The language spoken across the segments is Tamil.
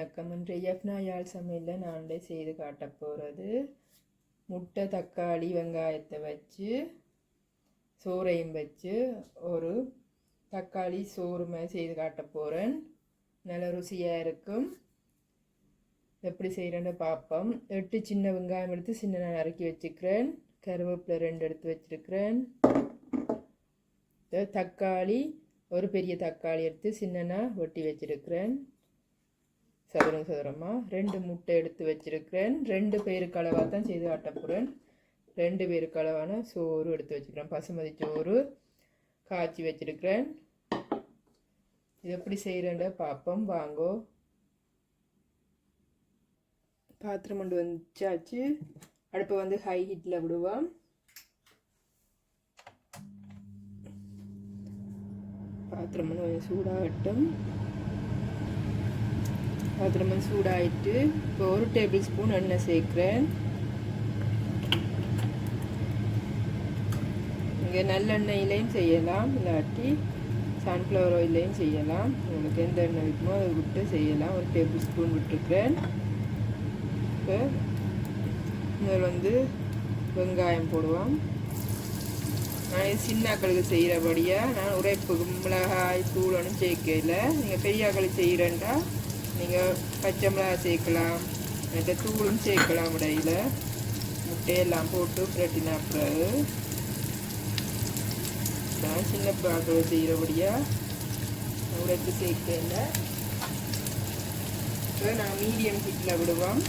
வணக்கம். இன்றைய எஃப்னா யாழ் சமையலில் நான் செய்து காட்டப் போகிறது முட்டை தக்காளி வெங்காயத்தை வச்சு சோறையும் வச்சு ஒரு தக்காளி சோறு மாதிரி செய்து காட்டப் போகிறேன் நல்ல ருசியாக இருக்கும். எப்படி செய்கிறேன்னு பார்ப்போம் எட்டு சின்ன வெங்காயம் எடுத்து சின்ன நான் நறுக்கி வச்சுக்கிறேன். கருவேப்பிலை ரெண்டு எடுத்து வச்சுருக்கிறேன். தக்காளி ஒரு பெரிய தக்காளி எடுத்து சின்னனாக ஒட்டி வச்சிருக்கிறேன். சதுரம் சதுரமாக ரெண்டு முட்டை எடுத்து வச்சிருக்கிறேன். ரெண்டு பேருக்கு அளவாக தான் செய்து ஆட்டப்புறேன் ரெண்டு பேருக்கு அளவான சோறு எடுத்து வச்சுக்கிறேன் பசுமதி சோறு காய்ச்சி வச்சிருக்கிறேன். இது எப்படி செய்கிறேன்ட பார்ப்போம் வாங்கோ. பாத்திரம் கொண்டு வந்துச்சாச்சு அடுப்பை வந்து ஹை ஹீட்டில் விடுவோம். பாத்திரம் கொஞ்சம் சூடாகட்டும். பாத்திரம் சூடாயிட்டு இப்போ ஒரு டேபிள் ஸ்பூன் எண்ணெய் சேர்க்குறேன். இங்கே நல்லெண்ணெயிலையும் செய்யலாம் இல்லாட்டி சன்ஃப்ளவர் ஆயிலையும் செய்யலாம். உங்களுக்கு எந்த எண்ணெய் இருக்குமோ அதை விட்டு செய்யலாம். ஒரு டேபிள் ஸ்பூன் விட்டுருக்குறேன். இப்போ இதில் வந்து வெங்காயம் போடுவோம். நான் சின்னாக்களுக்கு செய்கிறபடியாக நான் உரைப்பு மிளகாய் தூளனும் ஒன்றும் சேர்க்கல. நீங்கள் பெரியாக்களுக்கு செய்கிறேன்டா நீங்கள் பச்சை மிளகாய் சேர்க்கலாம் மற்ற தூளும் சேர்க்கலாம் இடையில முட்டையெல்லாம் போட்டு புரட்டினா பிறகு நான் சின்ன பாக்களை செய்கிறபடியாக உரைப்பு சேர்க்கல இப்போ நான் மீடியம் ஹீட்டில் விடுவோம்.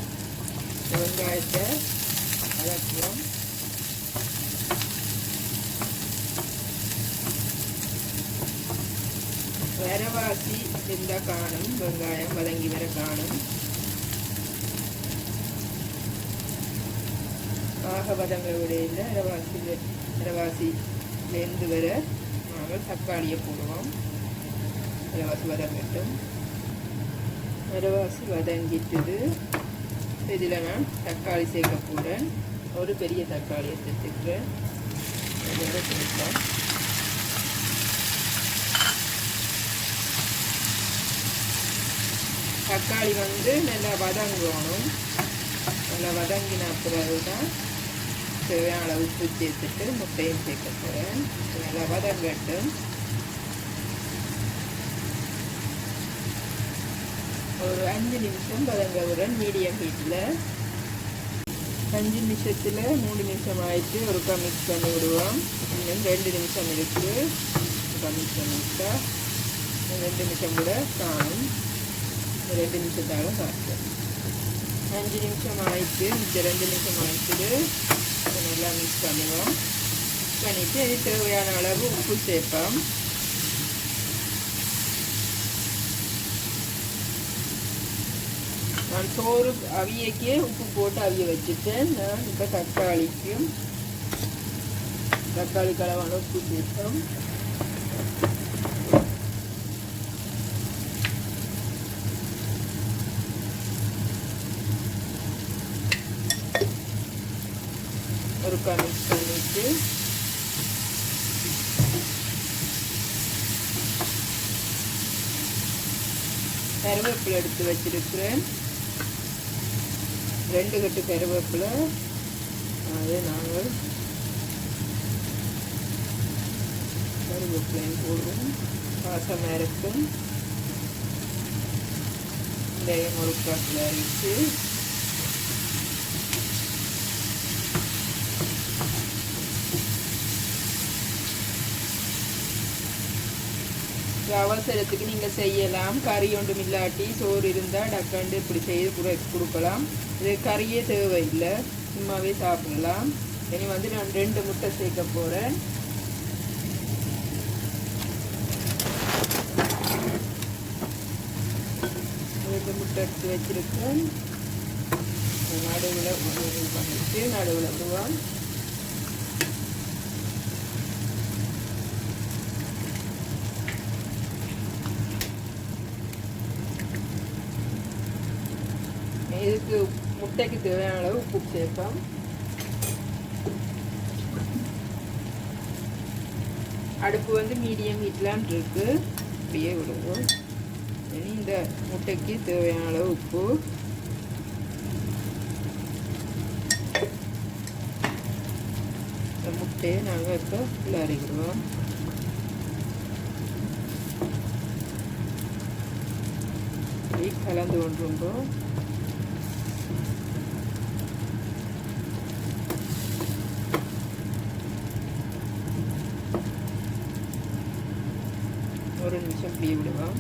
வெங்காயத்தை வதக்குவோம். வரவாசி இருந்தால் காணும் வெங்காயம் வதங்கி வர காணும் ஆக வதங்க விடையில் அரவாசி அரவாசிலேருந்து வர நாங்கள் தக்காளியை போடுவோம் அரவாசி வதங்கட்டும் அரவாசி வதங்கிட்டது இதில் நான் தக்காளி சேர்க்க போகிறேன் ஒரு பெரிய தக்காளி எடுத்துக்கிறேன் அதோட சேர்ப்பேன் தக்காளி வந்து நல்லா வதங்கணும். நல்லா வதங்கின பிறகு தான் தேவையான அளவு உப்பு சேர்த்துட்டு முட்டையும் சேர்க்க போகிறேன் நல்லா வதங்கட்டும். ஒரு அஞ்சு நிமிஷம் வதங்கவுடன் மீடியம் ஹீட்டில் அஞ்சு நிமிஷத்தில் மூணு நிமிஷம் ஆயிட்டு ஒருக்கா மிக்ஸ் பண்ணி விடுவோம். இன்னும் ரெண்டு நிமிஷம் இருக்குது ஒருக்கா மிக்ஸ் ரெண்டு நிமிஷம் கூட காணும். ரெண்டு நிமிஷத்தால சாப்பிட்டேன் அஞ்சு நிமிஷம் ஆயிட்டு மிச்சம் ரெண்டு நிமிஷம் ஆயிட்டு நல்லா மிக்ஸ் பண்ணுவோம் பண்ணிவிட்டு இது தேவையான அளவு உப்பு சேர்ப்போம் நான் சோறு அவியக்கே உப்பு போட்டு அவிய வச்சுட்டேன் நான் இப்போ தக்காளிக்கும் தக்காளி கலவான உப்பு சேர்ப்போம் ஒருக்கா மிக்ஸ் பண்ணிவிட்டு கருவேப்பிலை எடுத்து வச்சிருக்கிறேன். ரெண்டு கட்டு கருவேப்பிலை. அதை நாங்கள் கருவேப்பிலையும் போடுவோம். வாசமாக இருக்கும் இந்த முருக்காட்டில் அரிச்சு அவசரத்துக்கு நீங்கள் செய்யலாம். கறி ஒன்றும் இல்லாட்டி சோறு இருந்தால் டக்காண்டு இப்படி செய்து கொடுக்கலாம். இது கறியே தேவையில்லை சும்மாவே சாப்பிடலாம். இனி வந்து நான் ரெண்டு முட்டை சேர்க்க போகிறேன் ரெண்டு முட்டை எடுத்து வச்சிருக்கேன். நடுவில் பண்ணிட்டு நடுவில் விடுவான் இதுக்கு முட்டைக்கு தேவையான அளவு உப்பு சேர்ப்போம். அடுப்பு வந்து மீடியம் ஹீட்லாம் இருக்கு. அப்படியே விடுவோம். இனி இந்த முட்டைக்கு தேவையான அளவு உப்பு. இந்த முட்டையை நாங்கள் இப்போ கிளறிக்கிடுவோம் கலந்து கொண்டிருந்தோம். ஒரு நிமிஷம் இப்படியே விடுவோம்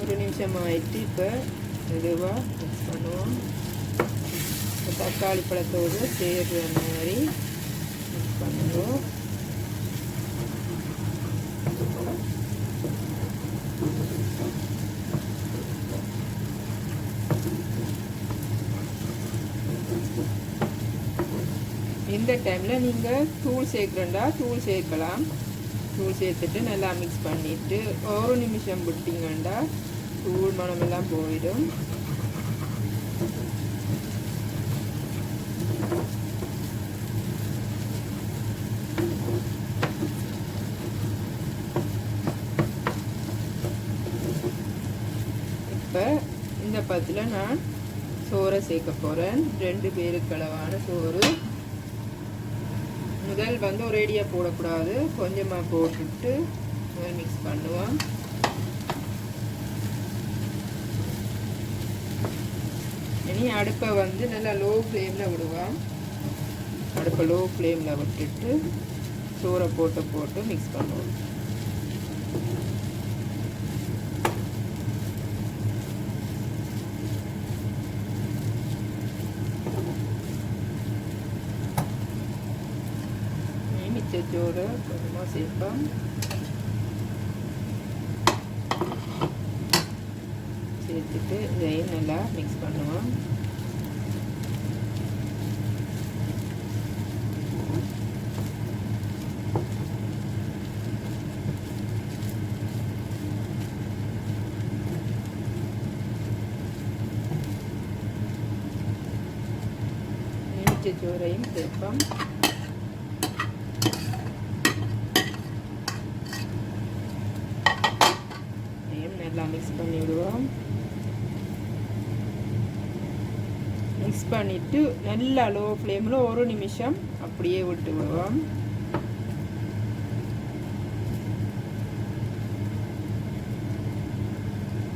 ஒரு நிமிஷம் ஆயிட்டு இப்போ மெதுவாக மிக்ஸ் பண்ணுவோம் இப்போ தக்காளி பழத்தோடு சேர்ற மாதிரி மிக்ஸ் பண்ணுவோம் இந்த டைமில் நீங்கள் தூள் சேர்க்குறண்டா தூள் சேர்க்கலாம். தூள் சேர்த்துட்டு நல்லா மிக்ஸ் பண்ணிவிட்டு ஒரு நிமிஷம் விட்டிங்கண்டா தூள் மனமெல்லாம் போயிடும். இப்போ இந்த பத்தில் நான் சோறை சேர்க்க போகிறேன் ரெண்டு பேருக்களவான சோறு. முதல் வந்து ஒரேடியாக போடக்கூடாது. கொஞ்சமாக போட்டுட்டு முதல் மிக்ஸ் பண்ணுவோம். இனி அடுப்பை வந்து நல்லா லோ ஃப்ளேமில் விடுவோம். அடுப்பை லோ ஃப்ளேமில் விட்டுட்டு சோறை போட்டு போட்டு மிக்ஸ் பண்ணுவோம். மிச்சச்சோறு கொஞ்சமாக சேர்ப்போம் சேர்த்துட்டு இதையும் நல்லா மிக்ஸ் பண்ணுவோம் மிச்சச்சோறையும் சேர்ப்போம் நல்லா மிக்ஸ் பண்ணிவிடுவோம் மிக்ஸ் பண்ணிவிட்டு நல்லா லோ ஃப்ளேமில் ஒரு நிமிஷம் அப்படியே விட்டு விடுவோம்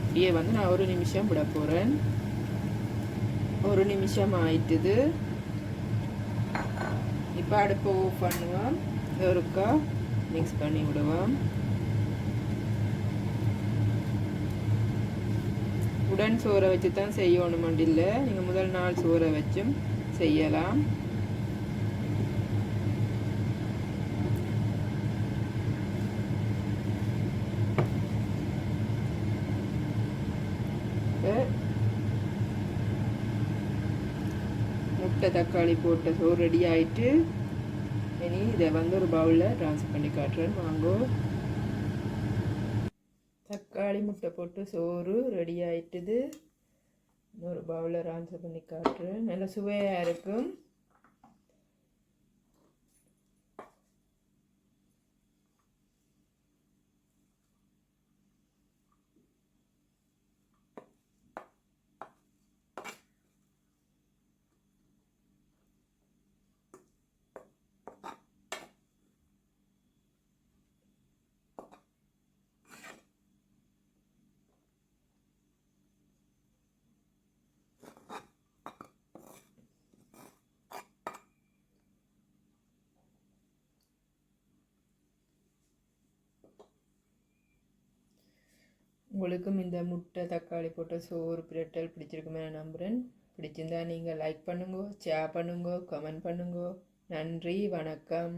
அப்படியே வந்து நான் ஒரு நிமிஷம் விட போகிறேன் ஒரு நிமிஷம் ஆயிட்டுது. இப்போ அடுப்பை ஓஃப் பண்ணுவோம். ஒருக்கா மிக்ஸ் பண்ணி விடுவோம். உடன் சோறை வச்சு தான் செய்யணும் இல்லை நீங்கள் முதல் நாள் சோறை வச்சும் செய்யலாம். முட்டை தக்காளி போட்ட சோறு ரெடி ஆயிட்டு இனி இதை வந்து ஒரு பவுலில் ட்ரான்ஸ்ஃபர் பண்ணி காட்டுறேன். வாங்கோ. தக்காளி முட்டை போட்டு சோறு ரெடி ஆயிட்டுது. இன்னொரு பவுலில் ஆன்சர் பண்ணி காட்டுறேன் நல்லா சுவையாக இருக்கும். உங்களுக்கும் இந்த முட்டை தக்காளி போட்ட சோறு பிரட்டல் பிடிச்சிருக்குமே நான் நம்புகிறேன் பிடிச்சிருந்தா நீங்கள் லைக் பண்ணுங்க ஷேர் பண்ணுங்க கமெண்ட் பண்ணுங்க. நன்றி வணக்கம்.